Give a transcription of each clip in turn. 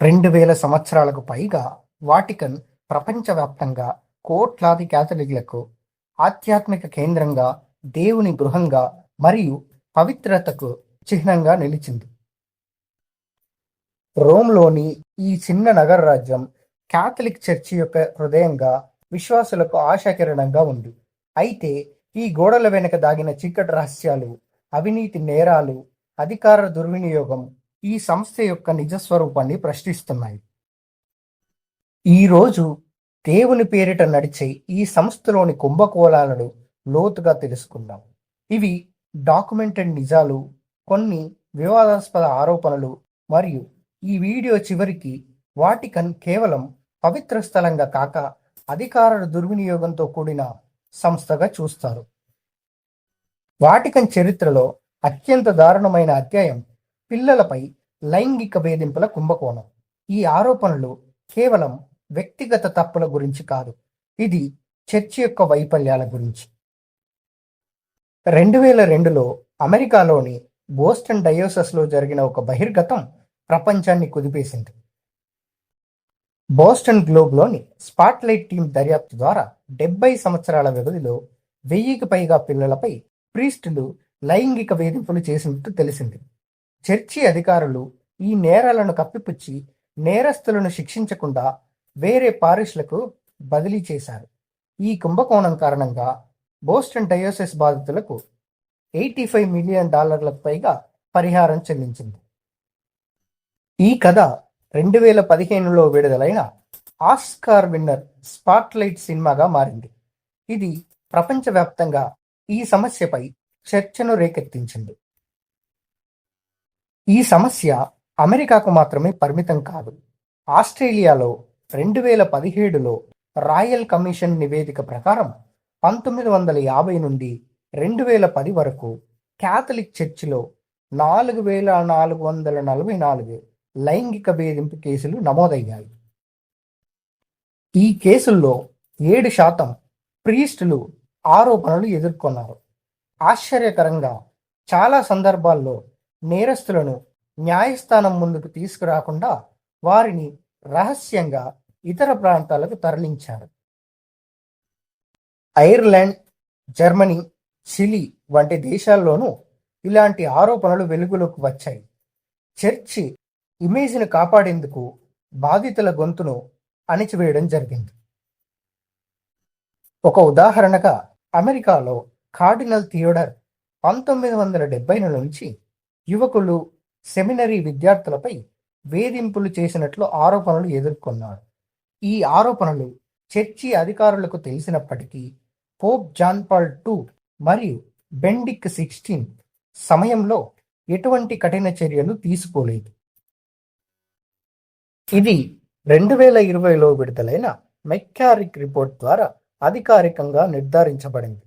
రెండు వేల సంవత్సరాలకు పైగా వాటికన్ ప్రపంచవ్యాప్తంగా కోట్లాది క్యాథలిక్లకు ఆధ్యాత్మిక కేంద్రంగా దేవుని గృహంగా మరియు పవిత్రతకు చిహ్నంగా నిలిచింది. రోమ్లోని ఈ చిన్న నగర రాజ్యం క్యాథలిక్ చర్చి యొక్క హృదయంగా విశ్వాసులకు ఆశాకిరణంగా ఉంది. అయితే ఈ గోడల వెనుక దాగిన చీకటి రహస్యాలు అవినీతి నేరాలు అధికార దుర్వినియోగం ఈ సంస్థ యొక్క నిజ స్వరూపాన్ని ప్రశ్నిస్తున్నాయి. ఈరోజు దేవుని పేరిట నడిచే ఈ సంస్థలోని కుంభకోణాలను లోతుగా తెలుసుకుందాం. ఇవి డాక్యుమెంటెడ్ నిజాలు కొన్ని వివాదాస్పద ఆరోపణలు మరియు ఈ వీడియో చివరికి వాటికన్ కేవలం పవిత్ర స్థలంగా కాక అధికారుల దుర్వినియోగంతో కూడిన సంస్థగా చూస్తారు. వాటికన్ చరిత్రలో అత్యంత దారుణమైన అధ్యాయం పిల్లలపై లైంగిక వేధింపుల కుంభకోణం. ఈ ఆరోపణలు కేవలం వ్యక్తిగత తప్పుల గురించి కాదు ఇది చర్చి యొక్క వైఫల్యాల గురించి. రెండు వేల రెండులో అమెరికాలోని బోస్టన్ డయోసస్లో జరిగిన ఒక బహిర్గతం ప్రపంచాన్ని కుదిపేసింది. బోస్టన్ గ్లోబ్లోని స్పాట్లైట్ టీం దర్యాప్తు ద్వారా డెబ్బై సంవత్సరాల వ్యవధిలో వెయ్యికి పైగా పిల్లలపై ప్రీస్టులు లైంగిక వేధింపులు చేసినట్టు తెలిసింది. చర్చి అధికారులు ఈ నేరాలను కప్పిపుచ్చి నేరస్తులను శిక్షించకుండా వేరే పారిష్లకు బదిలీ చేశారు. ఈ కుంభకోణం కారణంగా బోస్టన్ డయోసిస్ బాధితులకు ఎయిటీ ఫైవ్ మిలియన్ డాలర్లకు పైగా పరిహారం చెల్లించింది. ఈ కథ రెండు వేల పదిహేనులో విడుదలైన ఆస్కార్ విన్నర్ స్పాట్లైట్ సినిమాగా మారింది. ఇది ప్రపంచవ్యాప్తంగా ఈ సమస్యపై చర్చను రేకెత్తించింది. ఈ సమస్య అమెరికాకు మాత్రమే పరిమితం కాదు. ఆస్ట్రేలియాలో రెండు వేల పదిహేడులో రాయల్ కమిషన్ నివేదిక ప్రకారం పంతొమ్మిది వందల యాభై నుండి రెండు వేల పది వరకు క్యాథలిక్ చర్చిలో నాలుగు వేల నాలుగు వందల నలభై నాలుగు లైంగిక వేధింపు కేసులు నమోదయ్యాయి. ఈ కేసుల్లో ఏడు శాతం ప్రీస్టులు ఆరోపణలు ఎదుర్కొన్నారు. ఆశ్చర్యకరంగా చాలా సందర్భాల్లో నేరస్తులను న్యాయస్థానం ముందుకు తీసుకురాకుండా వారిని రహస్యంగా ఇతర ప్రాంతాలకు తరలించారు. ఐర్లాండ్ జర్మనీ చిలీ వంటి దేశాల్లోనూ ఇలాంటి ఆరోపణలు వెలుగులోకి వచ్చాయి. చర్చి ఇమేజ్ను కాపాడేందుకు బాధితుల గొంతును అణిచివేయడం జరిగింది. ఒక ఉదాహరణగా అమెరికాలో కార్డినల్ థియోడర్ పంతొమ్మిది వందల డెబ్బైల నుంచి యువకులు సెమినరీ విద్యార్థులపై వేధింపులు చేసినట్లు ఆరోపణలు ఎదుర్కొన్నారు. ఈ ఆరోపణలు చర్చి అధికారులకు తెలిసినప్పటికీ పోప్ జాన్ పాల్ టూ మరియు బెండిక్ సిక్స్టీన్ సమయంలో ఎటువంటి కఠిన చర్యలు తీసుకోలేదు. ఇది రెండు వేల ఇరవైలో విడుదలైన మెక్కారిక్ రిపోర్ట్ ద్వారా అధికారికంగా నిర్ధారించబడింది.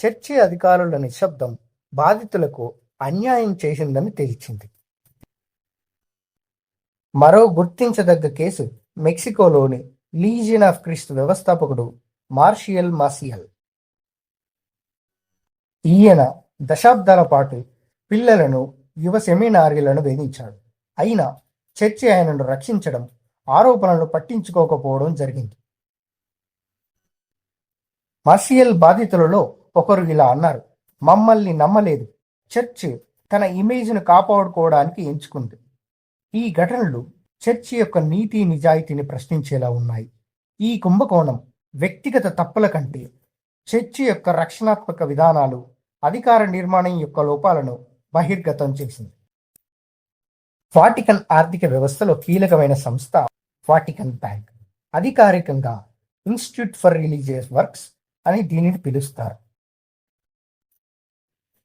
చర్చి అధికారుల నిశ్శబ్దం బాధితులకు అన్యాయం చేసిందని తేల్చింది. మరో గుర్తించదగ్గ కేసు మెక్సికోలోని లీజియన్ ఆఫ్ క్రిస్ట్ వ్యవస్థాపకుడు మార్షియల్ మాసియల్. ఈయన దశాబ్దాల పాటు పిల్లలను యువ సెమినారీలను వేధించాడు. అయినా చర్చి ఆయనను రక్షించడం ఆరోపణలు పట్టించుకోకపోవడం జరిగింది. మార్షియల్ బాధితులలో ఒకరు ఇలా అన్నారు మమ్మల్ని నమ్మలేదు. చర్చ్ తన ఇమేజ్ను కాపాడుకోవడానికి ఎంచుకుంది. ఈ ఘటనలు చర్చి యొక్క నీతి నిజాయితీని ప్రశ్నించేలా ఉన్నాయి. ఈ కుంభకోణం వ్యక్తిగత తప్పుల కంటే చర్చి యొక్క రక్షణాత్మక విధానాలు అధికార నిర్మాణం యొక్క లోపాలను బహిర్గతం చేసింది. వాటికన్ ఆర్థిక వ్యవస్థలో కీలకమైన సంస్థ వాటికన్ బ్యాంక్. అధికారికంగా ఇన్స్టిట్యూట్ ఫర్ రిలీజియస్ వర్క్స్ అని దీనిని పిలుస్తారు.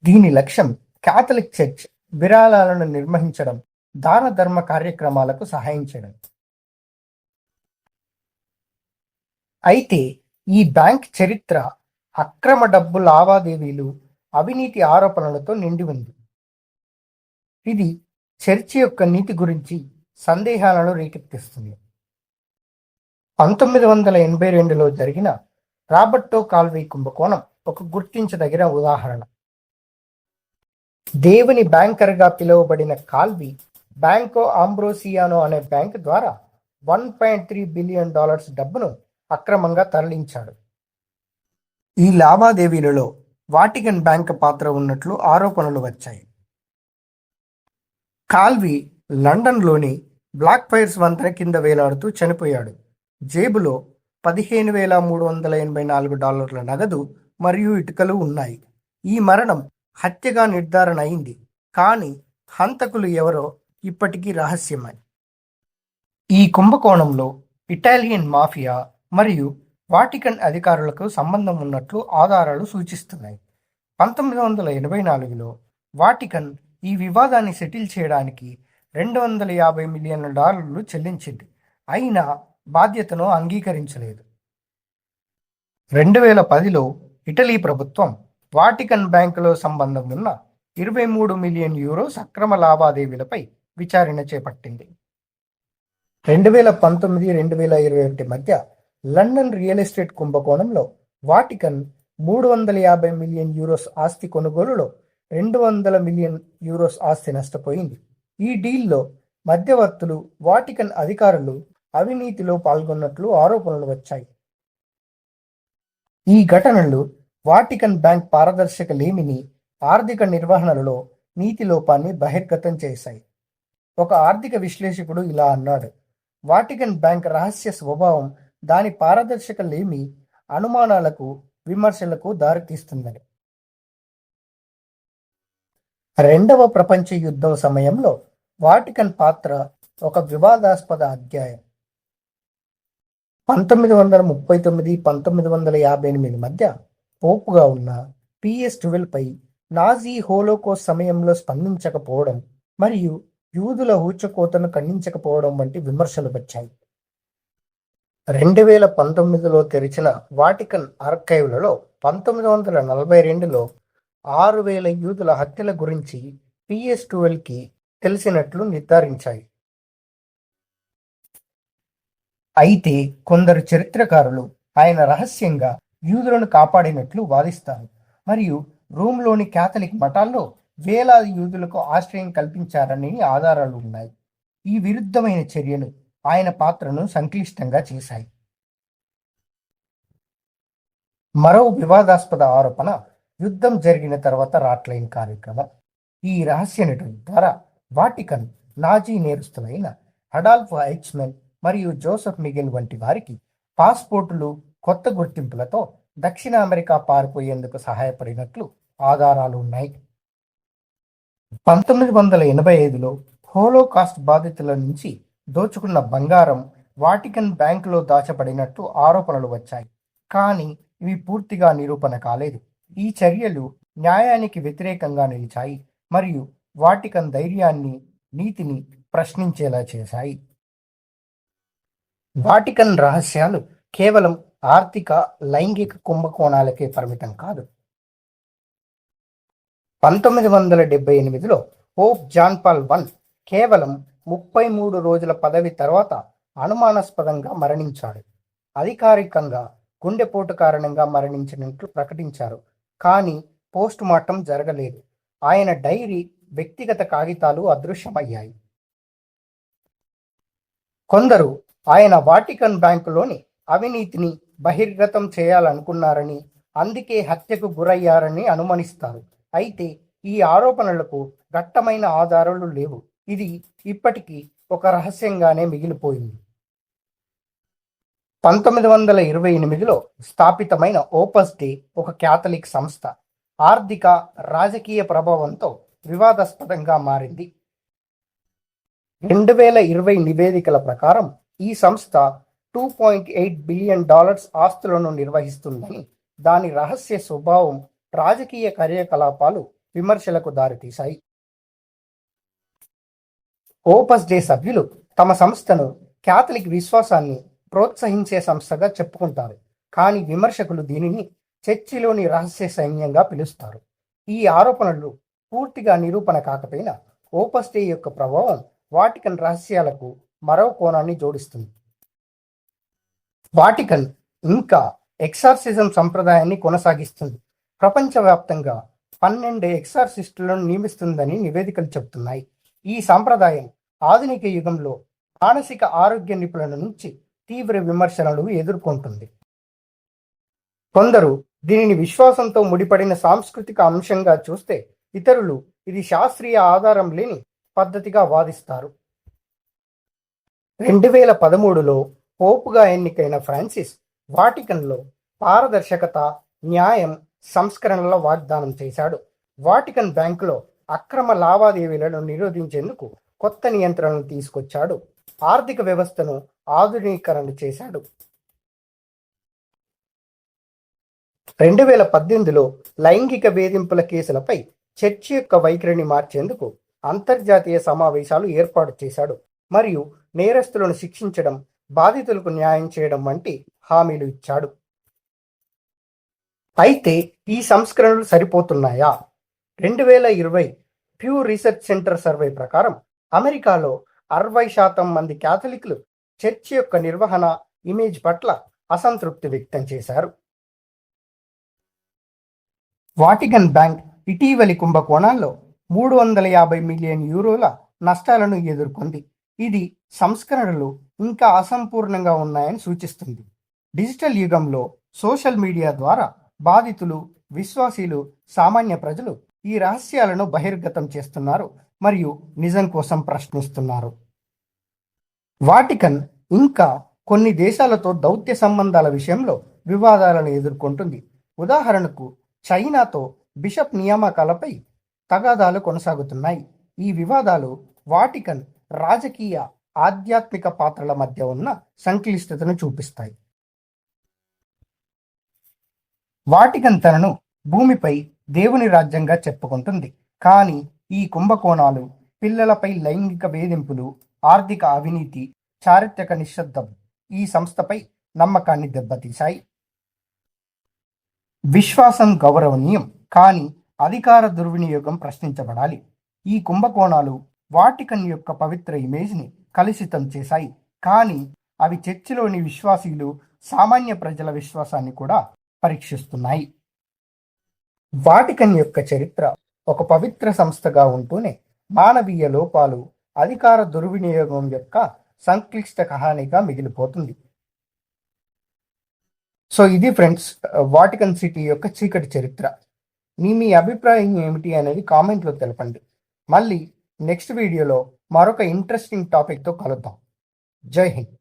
దీని లక్ష్యం క్యాథలిక్ చర్చ్ విరాళాలను నిర్వహించడం దాన ధర్మ కార్యక్రమాలకు సహాయం చేయడం. అయితే ఈ బ్యాంక్ చరిత్ర అక్రమ డబ్బు లావాదేవీలు అవినీతి ఆరోపణలతో నిండి ఉంది. ఇది చర్చి యొక్క నీతి గురించి సందేహాలను రేకెత్తిస్తుంది. పంతొమ్మిది వందల ఎనభై రెండులో జరిగిన రాబర్టో కాల్వీ కుంభకోణం ఒక గుర్తించదగిన ఉదాహరణ. దేవుని బ్యాంకర్గా పిలువబడిన కాల్వి బ్యాంకో ఆంబ్రోసియానో అనే బ్యాంక్ ద్వారా one point three billion dollars డబ్బును అక్రమంగా తరలించాడు. ఈ లావాదేవీలలో వాటికన్ బ్యాంక్ పాత్ర ఉన్నట్లు ఆరోపణలు వచ్చాయి. కాల్వి లండన్లోని బ్లాక్ ఫైర్స్ వంతెన కింద వేలాడుతూ చనిపోయాడు. జేబులో పదిహేను వేల మూడు వందల ఎనభై నాలుగు డాలర్ల నగదు మరియు ఇటుకలు ఉన్నాయి. ఈ మరణం హత్యగా నిర్ధారణ అయింది. కానీ హంతకులు ఎవరో ఇప్పటికీ రహస్యమే. ఈ కుంభకోణంలో ఇటాలియన్ మాఫియా మరియు వాటికన్ అధికారులకు సంబంధం ఉన్నట్లు ఆధారాలు సూచిస్తున్నాయి. పంతొమ్మిది వందల ఎనభై నాలుగులో వాటికన్ ఈ వివాదాన్ని సెటిల్ చేయడానికి రెండు వందల యాభై మిలియన్ల డాలర్లు చెల్లించింది. అయినా బాధ్యతను అంగీకరించలేదు. రెండు వేల పదిలో ఇటలీ ప్రభుత్వం వాటికన్ బ్యాంకులో సంబంధం ఉన్న ఇరవై మూడు మిలియన్ యూరోస్ అక్రమ లావాదేవీలపై విచారణ చేపట్టింది. రెండు వేల పంతొమ్మిది రెండు వేల ఇరవై ఒకటి మధ్య లండన్ రియల్ ఎస్టేట్ కుంభకోణంలో వాటికన్ మూడు వందల యాభై మిలియన్ యూరోస్ ఆస్తి కొనుగోలులో రెండు వందల మిలియన్ యూరోస్ ఆస్తి నష్టపోయింది. ఈ డీల్లో మధ్యవర్తులు వాటికన్ అధికారులు అవినీతిలో పాల్గొన్నట్లు ఆరోపణలు వచ్చాయి. ఈ ఘటనలు వాటికన్ బ్యాంక్ పారదర్శక లేమిని ఆర్థిక నిర్వహణలో నీతి లోపాన్ని బహిర్గతం చేశాయి. ఒక ఆర్థిక విశ్లేషకుడు ఇలా అన్నాడు. వాటికన్ బ్యాంక్ రహస్య స్వభావం దాని పారదర్శక లేమి అనుమానాలకు విమర్శలకు దారితీస్తుందని. రెండవ ప్రపంచ యుద్ధం సమయంలో వాటికన్ పాత్ర ఒక వివాదాస్పద అధ్యాయం. పంతొమ్మిది వందల ముప్పై తొమ్మిది పంతొమ్మిది వందల యాభై ఎనిమిది మధ్య పోపుగా ఉన్న పిఎస్ ట్వెల్వ్ పై నాజీ హోలోకోస్ సమయంలో స్పందించకపోవడం మరియు యూదుల ఊచకోతను ఖండించకపోవడం వంటి విమర్శలు వచ్చాయి. రెండు వేల పంతొమ్మిదిలో తెరిచిన వాటికన్ ఆర్కైవ్లలో పంతొమ్మిది వందల నలభై రెండులో ఆరు వేల యూదుల హత్యల గురించి పిఎస్ ట్వెల్వ్కి తెలిసినట్లు నిర్ధారించాయి. అయితే కొందరు చరిత్రకారులు ఆయన రహస్యంగా యూదులను కాపాడినట్లు వాదిస్తారు. మరియు రోమ్లోని క్యాథలిక్ మఠాల్లో వేలాది యూదులకు ఆశ్రయం కల్పించారని ఆధారాలు ఉన్నాయి. ఈ విరుద్ధమైన చర్యలు ఆయన పాత్రను సంక్లిష్టంగా చేశాయి. మరో వివాదాస్పద ఆరోపణ యుద్ధం జరిగిన తర్వాత రాట్లైన్ కార్యక్రమం. ఈ రహస్య నటుడి ద్వారా వాటికన్ నాజీ నేరస్తులైన అడాల్ఫ్ ఐచ్మెన్ మరియు జోసెఫ్ మిగెల్ వంటి వారికి పాస్పోర్టులు కొత్త గుర్తింపులతో దక్షిణ అమెరికా పారిపోయేందుకు సహాయపడినట్లు ఆధారాలు ఉన్నాయి. పంతొమ్మిది వందల ఎనభై ఐదులో హోలోకాస్ట్ బాధితుల నుంచి దోచుకున్న బంగారం వాటికన్ బ్యాంకులో దాచబడినట్టు ఆరోపణలు వచ్చాయి. కానీ ఇవి పూర్తిగా నిరూపణ కాలేదు. ఈ చర్యలు న్యాయానికి వ్యతిరేకంగా నిలిచాయి మరియు వాటికన్ ధైర్యాన్ని నీతిని ప్రశ్నించేలా చేశాయి. వాటికన్ రహస్యాలు కేవలం ఆర్థిక లైంగిక కుంభకోణాలకే పరిమితం కాదు. పంతొమ్మిది వందల డెబ్బై ఎనిమిదిలో పోప్ జాన్ పాల్ వన్ కేవలం ముప్పై మూడు రోజుల పదవి తర్వాత అనుమానాస్పదంగా మరణించాడు. అధికారికంగా గుండెపోటు కారణంగా మరణించినట్లు ప్రకటించారు. కానీ పోస్ట్ మార్టం జరగలేదు. ఆయన డైరీ వ్యక్తిగత కాగితాలు అదృశ్యమయ్యాయి. కొందరు ఆయన వాటికన్ బ్యాంకులోని అవినీతిని బహిర్గతం చేయాలనుకున్నారని అందుకే హత్యకు గురయ్యారని అనుమానిస్తారు. అయితే ఈ ఆరోపణలకు దట్టమైన ఆధారాలు లేవు. ఇది ఇప్పటికీ ఒక రహస్యంగానే మిగిలిపోయింది. పంతొమ్మిది వందల ఇరవై ఎనిమిదిలో స్థాపితమైన ఓపస్ డే ఒక క్యాథలిక్ సంస్థ ఆర్థిక రాజకీయ ప్రభావంతో వివాదాస్పదంగా మారింది. రెండు వేల ఇరవై నివేదికల ప్రకారం ఈ సంస్థ two point eight billion dollars ఆస్తులను నిర్వహిస్తుందని దాని రహస్య స్వభావం రాజకీయ కార్యకలాపాలు విమర్శలకు దారితీశాయి. ఓపస్ డే సభ్యులు తమ సంస్థను క్యాథలిక్ విశ్వాసాన్ని ప్రోత్సహించే సంస్థగా చెప్పుకుంటారు కానీ విమర్శకులు దీనిని చర్చిలోని రహస్య సైన్యంగా పిలుస్తారు. ఈ ఆరోపణలు పూర్తిగా నిరూపణ కాకపోయినా ఓపస్ డే యొక్క ప్రభావం వాటికన్ రహస్యాలకు మరో కోణాన్ని జోడిస్తుంది. వాటికన్ ఇంకా ఎక్సార్సిజం సంప్రదాయాన్ని కొనసాగిస్తుంది. ప్రపంచవ్యాప్తంగా పన్నెండు ఎక్సార్సిస్టులను నియమిస్తుందని నివేదికలు చెబుతున్నాయి. ఈ సాంప్రదాయం ఆధునిక యుగంలో మానసిక ఆరోగ్య నిపుణుల నుంచి తీవ్ర విమర్శలను ఎదుర్కొంటుంది. కొందరు దీనిని విశ్వాసంతో ముడిపడిన సాంస్కృతిక అంశంగా చూస్తే ఇతరులు ఇది శాస్త్రీయ ఆధారం లేని పద్ధతిగా వాదిస్తారు. రెండు వేల పదమూడులో పోపుగా ఎన్నికైన ఫ్రాన్సిస్ వాటికన్లో పారదర్శకత న్యాయం సంస్కరణల వాగ్దానం చేశాడు. వాటికన్ బ్యాంకులో అక్రమ లావాదేవీలను నిరోధించేందుకు కొత్త నియంత్రణలు తీసుకొచ్చాడు. ఆర్థిక వ్యవస్థను ఆధునీకరణ చేశాడు. రెండు వేల పద్దెనిమిదిలో లైంగిక వేధింపుల కేసులపై చర్చి యొక్క వైఖరిని మార్చేందుకు అంతర్జాతీయ సమావేశాలు ఏర్పాటు చేశాడు. మరియు నేరస్తులను శిక్షించడం బాధితులకు న్యాయం చేయడం వంటి హామీలు ఇచ్చాడు. అయితే ఈ సంస్కరణలు సరిపోతున్నాయా? రెండు వేల ఇరవై ప్యూ రీసెర్చ్ సెంటర్ సర్వే ప్రకారం అమెరికాలో అరవై శాతం మంది క్యాథలిక్లు చర్చి యొక్క నిర్వహణ ఇమేజ్ పట్ల అసంతృప్తి వ్యక్తం చేశారు. వాటికన్ బ్యాంక్ ఇటీవలి కుంభకోణాల్లో మూడు వందల యాభై మిలియన్ యూరోల నష్టాలను ఎదుర్కొంది. ఇది సంస్కరణలు ఇంకా అసంపూర్ణంగా ఉన్నాయని సూచిస్తుంది. డిజిటల్ యుగంలో సోషల్ మీడియా ద్వారా బాధితులు విశ్వాసీలు సామాన్య ప్రజలు ఈ రహస్యాలను బహిర్గతం చేస్తున్నారు మరియు నిజం కోసం ప్రశ్నిస్తున్నారు. వాటికన్ ఇంకా కొన్ని దేశాలతో దౌత్య సంబంధాల విషయంలో వివాదాలను ఎదుర్కొంటుంది. ఉదాహరణకు చైనాతో బిషప్ నియామకాలపై తగాదాలు కొనసాగుతున్నాయి. ఈ వివాదాలు వాటికన్ రాజకీయ ఆధ్యాత్మిక పాత్రల మధ్య ఉన్న సంక్లిష్టతను చూపిస్తాయి. వాటికన్ తనను భూమిపై దేవుని రాజ్యంగా చెప్పుకుంటుంది. కానీ ఈ కుంభకోణాలు పిల్లలపై లైంగిక వేధింపులు ఆర్థిక అవినీతి చారిత్రక నిశ్శబ్దం ఈ సంస్థపై నమ్మకాన్ని దెబ్బతీశాయి. విశ్వాసం గౌరవనీయం కానీ అధికార దుర్వినియోగం ప్రశ్నించబడాలి. ఈ కుంభకోణాలు వాటికన్ యొక్క పవిత్ర ఇమేజ్ని కలుషితం చేశాయి. కానీ అవి చర్చిలోని విశ్వాసీలు సామాన్య ప్రజల విశ్వాసాన్ని కూడా పరీక్షిస్తున్నాయి. వాటికన్ యొక్క చరిత్ర ఒక పవిత్ర సంస్థగా ఉంటూనే మానవీయ లోపాలు అధికార దుర్వినియోగం యొక్క సంక్లిష్ట కహానిగా మిగిలిపోతుంది. సో ఇది ఫ్రెండ్స్ వాటికన్ సిటీ యొక్క చీకటి చరిత్ర. మీ మీ అభిప్రాయం ఏమిటి అనేది కామెంట్లో తెలపండి. మళ్ళీ నెక్స్ట్ వీడియోలో మరొక ఇంట్రెస్టింగ్ టాపిక్తో కలుద్దాం. జై హింద్.